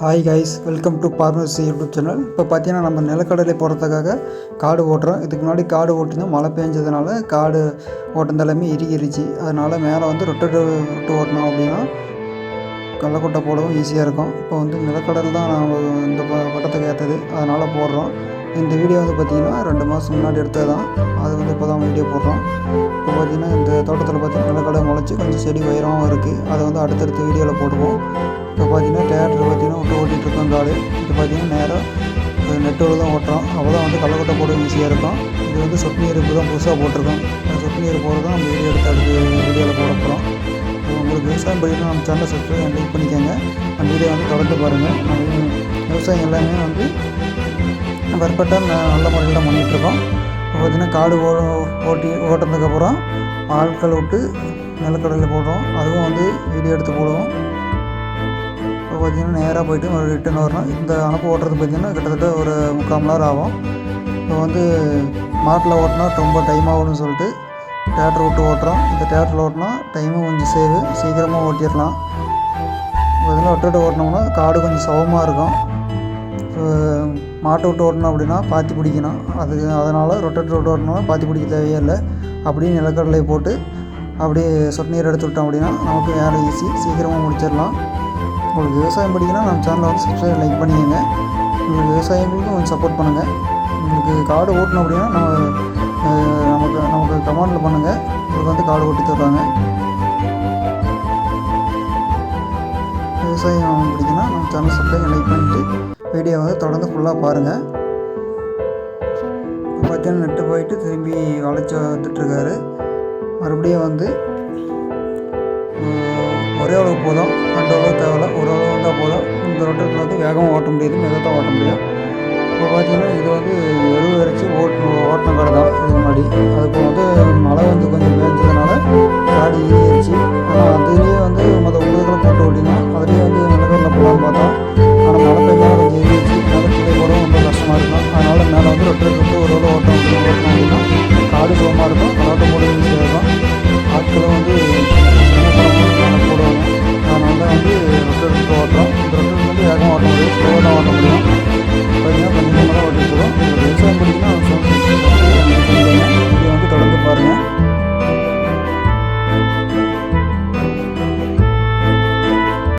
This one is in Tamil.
Hi guys welcome to pharmacy YouTube channel இப்போ பார்த்தீங்கன்னா நம்ம நிலக்கடலை போடுறதுக்காக காடு ஓட்டுறோம். இதுக்கு முன்னாடி காடு ஓட்டினா மழை பெஞ்சதுனால காடு ஓட்டம் எல்லாமே இறுகிருச்சு. அதனால் மேலே வந்து ரொட்டேட் விட்டு ஓட்டினோம் அப்படின்னா கடலக்கொட்டை போடவும் ஈஸியாக இருக்கும். இப்போ வந்து நிலக்கடல் தான் நாங்கள் இந்த ப- பட்டத்துக்கு ஏற்றது அதனால் போடுறோம். இந்த வீடியோ வந்து பார்த்திங்கன்னா ரெண்டு மாதம் முன்னாடி எடுத்தது தான் அது வந்து இப்போ தான் வீடியோ போடுறோம். இப்போ பார்த்திங்கன்னா இந்த தோட்டத்தில் பார்த்தீங்கன்னா நிலக்கடலை முளைச்சி கொஞ்சம் செடி உயரமாகவும் இருக்குது அதை வந்து அடுத்தடுத்த வீடியோவில் போடுவோம். இப்போ பார்த்தீங்கன்னா தேட்டரில் பார்த்தீங்கன்னா விட்டு ஓட்டிகிட்டு இருக்கோம் காடு இது பார்த்தீங்கன்னா நேராக நெட்டோடு தான் ஓட்டுறோம் அப்போ தான் வந்து கள்ளக்கொட்டை போட ஈஸியாக இருக்கும் இது வந்து சொட்டு நீர் இப்போ தான் புதுசாக போட்டிருக்கோம் சொட்டு நீர் போகிறது தான் நம்ம வீடியோ எடுத்து அடுத்து வீடியோவில் போட போகிறோம் உங்களுக்கு விவசாயம் படிக்கணும் நம்ம சேனலை சப்ஸ்கிரைப் லைக் பண்ணிக்கோங்க. அந்த வீடியோ வந்து தொடர்ந்து பாருங்கள் விவசாயம் எல்லாமே வந்து பர்ஃபெக்டாக நல்ல முறையில் தான் பண்ணிகிட்ருக்கோம் இப்போ பார்த்தீங்கன்னா காடு ஓ ஓட்டி ஓட்டினதுக்கப்புறம் ஆட்கள் விட்டு நிலக்கடலில் போடுறோம். அதுவும் வந்து வீடியோ எடுத்து போடுவோம். இப்போ பார்த்தீங்கன்னா நேராக போயிட்டு ஒரு ரிட்டன் வரணும் இந்த அனுப்பு ஓட்டுறது பார்த்தீங்கன்னா கிட்டத்தட்ட ஒரு முக்கால் மணி நேரம் ஆகும். இப்போ வந்து மாட்டில் ஓட்டினா ரொம்ப டைம் ஆகும்னு சொல்லிட்டு தேட்டர் விட்டு ஓட்டுறோம். இந்த தேட்டரில் ஓட்டினா டைமும் கொஞ்சம் சேவு சீக்கிரமாக ஓட்டிடலாம். இதெல்லாம் விட்டுட்டு ஓட்டினோம்னா காடு கொஞ்சம் சவமாக இருக்கும். இப்போ மாட்டை விட்டு ஓட்டணும் அப்படின்னா பாத்தி பிடிக்கணும். அது அதனால் ரொட்டேட் விட்டு ஓட்டணும்னா பாத்தி பிடிக்க தேவையே இல்லை. அப்படியே நிலக்கடலை போட்டு அப்படியே சொட்டு நீர் எடுத்து விட்டோம் அப்படின்னா நமக்கு வேலை ஈஸி சீக்கிரமாக முடிச்சிடலாம். உங்களுக்கு விவசாயம் படிக்கணும் நம்ம சேனலை வந்து சப்ஸ்கிரைப் லைக் பண்ணிக்கோங்க. உங்களுக்கு விவசாயிகளுக்கும் கொஞ்சம் சப்போர்ட் பண்ணுங்கள் உங்களுக்கு காடு ஓட்டணும் அப்படின்னா நம்ம நமக்கு நமக்கு கமாண்டில் பண்ணுங்கள் உங்களுக்கு வந்து காடு ஓட்டி தருவாங்க. விவசாயம் பிடிக்குன்னா நம்ம சேனல் சப்ஸ்கிரைப் லைக் பண்ணிட்டு வீடியோ வந்து தொடர்ந்து ஃபுல்லாக பாருங்கள் பார்த்தீங்கன்னா நெட்டு போயிட்டு திரும்பி வளைச்சி வந்துட்டுருக்காரு மறுபடியும் வந்து ஒரே அளவு போதும் ரெண்டு அளவு தேவையில்ல. ஒரு அளவு வந்தால் போதும். இந்த ரொட்டத்தில் வந்து வேகமாக ஓட்ட முடியாது மெதுவாக தான் ஓட்ட முடியும். இப்போ பார்த்தீங்கன்னா இது வந்து எருவு வரைச்சி ஓட்டணும் ஓட்டின கடை தான் இதுக்கு முன்னாடி. அதுக்கு வந்து மழை வந்து கொஞ்சம் மேய்ஞ்சதுனால காடு ஈரிச்சு ஆனால் அதுலேயே வந்து மொதல் உழுதுகளை போட்டு ஓட்டினோம். அதுலேயே வந்து நிலக்கடலை போகலான்னு பார்த்தோம் ஆனால் மழை பெஞ்சாலும் கொஞ்சம் ஈரிச்சு நிலக்கடலை போடவும் ரொம்ப கஷ்டமாக இருக்கும். அதனால் மேலே வந்து ரொட்டை விட்டு ஒரு அளவு ஓட்டம் அப்படி அப்படின்னா காடு சுகமாக இருக்கும் கலாட்டம்